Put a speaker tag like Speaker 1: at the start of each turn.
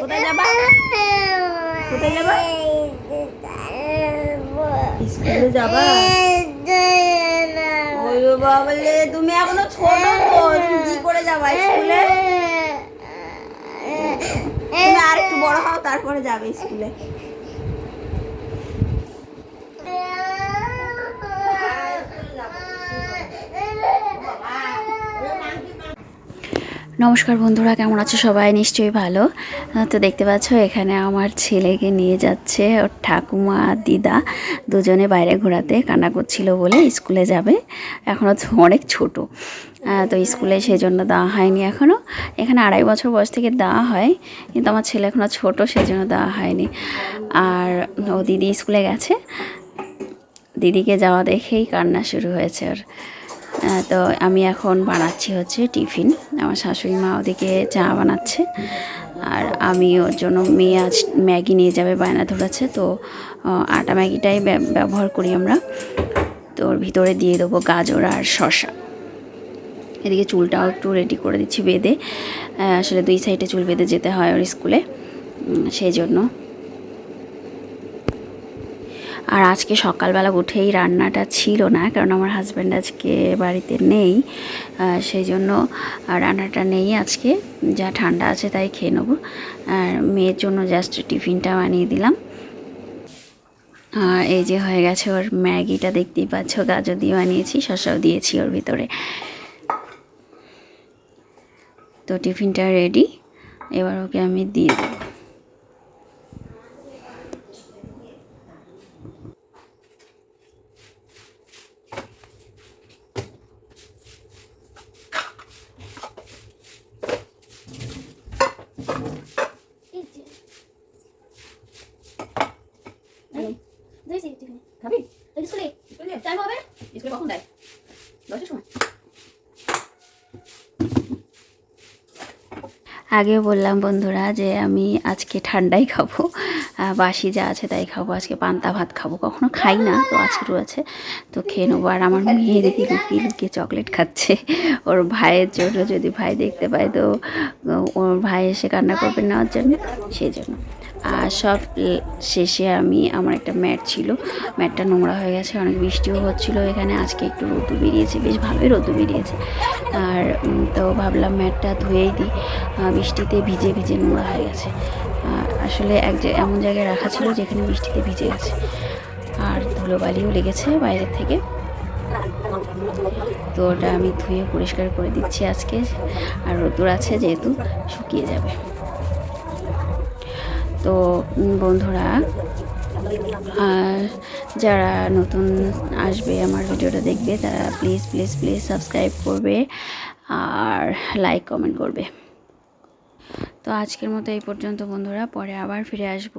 Speaker 1: কোথায় যাবা? কোথায় যাবা? স্কুলে যাবা? ওই বাবলে তুমি এখনও ছোট তো কি করে যাবা স্কুলে? তুমি আর একটু বড় হও, তারপরে যাবে স্কুলে। নমস্কার বন্ধুরা, কেমন আছো সবাই? নিশ্চয়ই ভালো। তো দেখতে পাচ্ছ, এখানে আমার ছেলেকে নিয়ে যাচ্ছে ওর ঠাকুমা, দিদা দুজনে বাইরে ঘোরাতে, কান্না করছিল বলে স্কুলে যাবে। এখনও অনেক ছোট। তো স্কুলে সেই জন্য দেওয়া হয়নি এখনও এখানে আড়াই বছর বয়স থেকে দেওয়া হয়, কিন্তু আমার ছেলে এখনও ছোট সেই জন্য দেওয়া হয়নি। আর ও দিদি স্কুলে গেছে। দিদিকে যাওয়া দেখেই কান্না শুরু হয়েছে ওর। তো আমি এখন বানাচ্ছি হচ্ছে টিফিন। আমার শাশুড়ি মা ওদিকে চা বানাচ্ছে। আর আমি ওর জন্য মেয়ে আজ ম্যাগি নিয়ে যাবে, বায়না ধরেছে। তো আটা ম্যাগিটাই ব্যব- ব্যবহার করি আমরা। তো ওর ভিতরে দিয়ে দেবো গাজর আর শসা। এদিকে চুলটাও একটু রেডি করে দিচ্ছি বেঁধে। আসলে দুই সাইডে চুল বেঁধে যেতে হয় ওর স্কুলে। সেই জন্য। আর আজকে সকালবেলা উঠেই রান্নাটা ছিল না, কারণ আমার হাজব্যান্ড আজকে বাড়িতে নেই সেই জন্য রান্নাটা নেই আজকে, যা ঠান্ডা আছে তাই খেয়ে নেব। আর মেয়ের জন্য জাস্ট টিফিনটা বানিয়ে দিলাম। এই যে হয়ে গেছে ওর ম্যাগিটা দেখতেই পাচ্ছ, গাজর দিয়ে বানিয়েছি, শসাও দিয়েছি ওর ভিতরে। তো টিফিনটা রেডি এবার ওকে আমি দিয়ে দেবো খাবি
Speaker 2: স্কুলে
Speaker 1: স্কুলে
Speaker 2: টাইম হবে?
Speaker 1: স্কুলে কখন দেয় সময়। আগেও বললাম বন্ধুরা যে আমি আজকে ঠান্ডাই খাব বাসি যা আছে তাই খাব। আজকে পান্তা ভাত খাব। কখনো খাই না, তো আজকে আছে তো খেয়ে নেব। আর আমার মেয়ে দেখি লুকিয়ে লুকিয়ে চকলেট খাচ্ছে। ওর ভাইয়ের জন্য যদি ভাই দেখতে পায়, তো ওর ভাই এসে কান্না করবে নেওয়ার জন্য, সেই জন্য। আর সব শেষে আমি, আমার একটা ম্যাট ছিল। ম্যাটটা নোংরা হয়ে গেছে, অনেক বৃষ্টিও হচ্ছিল এখানে। আজকে একটু রোদু বেরিয়েছে, বেশ ভালোই রোদু বেরিয়েছে। আর তো ভাবলাম ম্যাটটা ধুয়েই দিই। বৃষ্টিতে ভিজে ভিজে নোংরা হয়ে গেছে। আসলে এক এমন জায়গায় রাখা ছিল যেখানে বৃষ্টিতে ভিজে গেছে। আর ধুলোবালিও লেগেছে বাইরের থেকে। তো ওটা আমি ধুয়ে পরিষ্কার করে দিচ্ছি আজকে। আর রোদ্দুর আছে যেহেতু, শুকিয়ে যাবে। তো বন্ধুরা, আর যারা নতুন আসবে আমার ভিডিওটা দেখবে, তারা প্লিজ প্লিজ প্লিজ সাবস্ক্রাইব করবে আর লাইক, কমেন্ট করবে। তো আজকের মতো এই পর্যন্ত বন্ধুরা, পরে আবার ফিরে আসব।